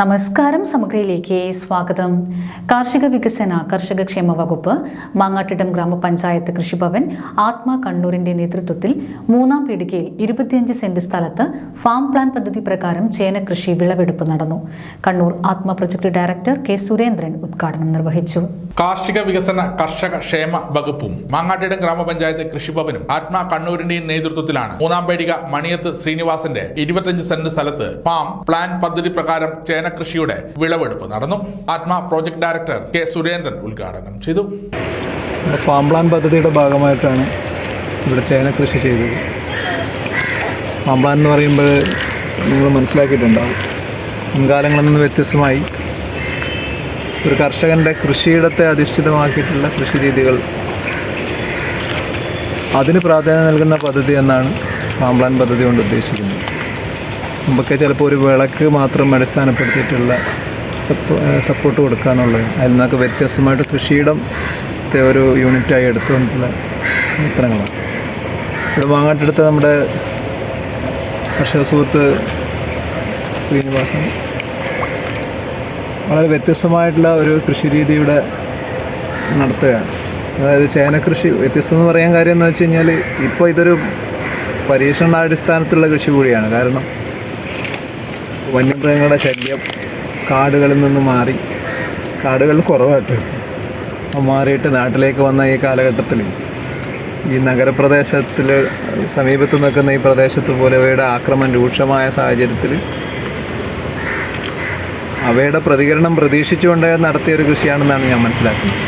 നമസ്കാരം സമഗ്രയിലേക്ക് സ്വാഗതം. കാർഷിക വികസന കർഷക ക്ഷേമ വകുപ്പ് മാങ്ങാട്ടിടം ഗ്രാമപഞ്ചായത്ത് കൃഷിഭവൻ ആത്മ കണ്ണൂരിന്റെ നേതൃത്വത്തിൽ മൂന്നാം പീടികയിൽ ഇരുപത്തിയഞ്ച് സെന്റ് സ്ഥലത്ത് ഫാം പ്ലാൻ പദ്ധതി പ്രകാരം ചേന കൃഷി വിളവെടുപ്പ് നടന്നു. കണ്ണൂർ ആത്മ പ്രൊജക്ട് ഡയറക്ടർ കെ സുരേന്ദ്രൻ ഉദ്ഘാടനം നിർവഹിച്ചു. കാർഷിക വികസന കർഷക ക്ഷേമ വകുപ്പും മാങ്ങാട്ടിടം ഗ്രാമപഞ്ചായത്ത് കൃഷിഭവനും ആത്മ കണ്ണൂരിന്റെയും നേതൃത്വത്തിലാണ്. മൂന്നാം പേടിക മണിയത്ത് ശ്രീനിവാസന്റെ ഇരുപത്തിയഞ്ച് സെന്റ് സ്ഥലത്ത് ഫാം പ്ലാൻ പദ്ധതി പ്രകാരം ചേന കൃഷിയുടെ വിളവെടുപ്പ് നടന്നു. ആത്മ പ്രോജക്ട് ഡയറക്ടർ കെ സുരേന്ദ്രൻ ഉദ്ഘാടനം ചെയ്തു. ഫാം പ്ലാൻ പദ്ധതിയുടെ ഭാഗമായിട്ടാണ് ഇവിടെ ചേന കൃഷി ചെയ്തത്. ഫാം പ്ലാൻ എന്ന് പറയുമ്പോൾ നിങ്ങൾ മനസ്സിലാക്കിയിട്ടുണ്ടാവും. മുൻകാലങ്ങളിൽ നിന്ന് വ്യത്യസ്തമായി ഒരു കർഷകന്റെ കൃഷിയിടത്തെ അധിഷ്ഠിതമാക്കിയിട്ടുള്ള കൃഷി രീതികൾ. അതിന് പ്രാധാന്യം നൽകുന്ന പദ്ധതി എന്നാണ് ഫാം പദ്ധതി കൊണ്ട് ഉദ്ദേശിക്കുന്നത്. മുമ്പൊക്കെ ചിലപ്പോൾ ഒരു വിളക്ക് മാത്രം അടിസ്ഥാനപ്പെടുത്തിയിട്ടുള്ള സപ്പോ സപ്പോർട്ട് കൊടുക്കുക അതിൽ നിന്നൊക്കെ വ്യത്യസ്തമായിട്ട് കൃഷിയിടത്തെ ഒരു യൂണിറ്റായി എടുത്തുകൊണ്ടുള്ള പ്രവർത്തനങ്ങളാണ്. ഇത് വാങ്ങാട്ടെടുത്ത നമ്മുടെ കർഷക സുഹൃത്ത് ശ്രീനിവാസൻ വളരെ വ്യത്യസ്തമായിട്ടുള്ള ഒരു കൃഷി രീതി ഇവിടെ നടത്തുകയാണ്. അതായത് ചേന കൃഷി വ്യത്യസ്തം എന്ന് പറയാൻ കാര്യം എന്ന് വെച്ച് കഴിഞ്ഞാൽ ഇപ്പോൾ ഇതൊരു പരീക്ഷണാടിസ്ഥാനത്തിലുള്ള കൃഷി കൂടിയാണ്. കാരണം വന്യമൃഗങ്ങളുടെ ശല്യം കാടുകളിൽ നിന്ന് മാറി കാടുകൾ കുറവായിട്ട് മാറിയിട്ട് നാട്ടിലേക്ക് വന്ന ഈ കാലഘട്ടത്തിൽ ഈ നഗരപ്രദേശത്തിൽ സമീപത്ത് നിൽക്കുന്ന ഈ പ്രദേശത്ത് പോലെ അവയുടെ ആക്രമണം രൂക്ഷമായ സാഹചര്യത്തിൽ അവയുടെ പ്രതികരണം പ്രതീക്ഷിച്ചുകൊണ്ട് നടത്തിയ ഒരു കൃഷിയാണെന്നാണ് ഞാൻ മനസ്സിലാക്കുന്നത്.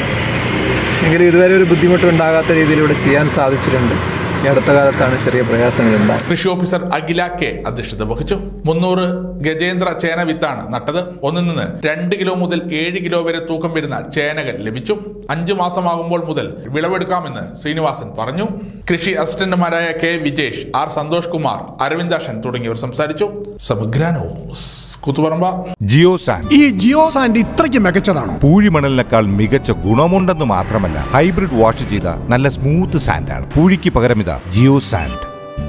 എങ്കിലും ഇതുവരെ ഒരു ബുദ്ധിമുട്ടുണ്ടാകാത്ത രീതിയിലൂടെ ചെയ്യാൻ സാധിച്ചിട്ടുണ്ട്. ഈ അടുത്ത കാലത്താണ് ചെറിയ പ്രയാസങ്ങൾ ഉണ്ടായത്. കൃഷി ഓഫീസർ അഖില കെ അധ്യക്ഷത വഹിച്ചു. മുന്നൂറ് ഗജേന്ദ്ര ചേന വിത്താണ് നട്ടത്. ഒന്നിൽ നിന്ന് രണ്ട് കിലോ മുതൽ ഏഴ് കിലോ വരെ തൂക്കം വരുന്ന ചേനകൾ ലഭിച്ചു. അഞ്ചു മാസമാകുമ്പോൾ മുതൽ വിളവെടുക്കാമെന്ന് ശ്രീനിവാസൻ പറഞ്ഞു. കൃഷി അസിസ്റ്റന്റുമാരായ കെ വിജേഷ് ആർ സന്തോഷ് കുമാർ അരവിന്ദാഷൻ തുടങ്ങിയവർ സംസാരിച്ചു. സമഗ്ര ന്യൂസ് കുത്തുപറമ്പ. ജിയോ സാൻഡ് ഈ ജിയോ സാൻഡ് ഇത്രയ്ക്ക് മികച്ചതാണോ? പൂഴിമണലിനേക്കാൾ മികച്ച ഗുണമുണ്ടെന്ന് മാത്രമല്ല ഹൈബ്രിഡ് വാഷ് ചെയ്ത നല്ല സ്മൂത്ത് സാൻഡാണ്. പൂഴിക്ക് പകരം ഇതാ ജിയോ സാൻഡ്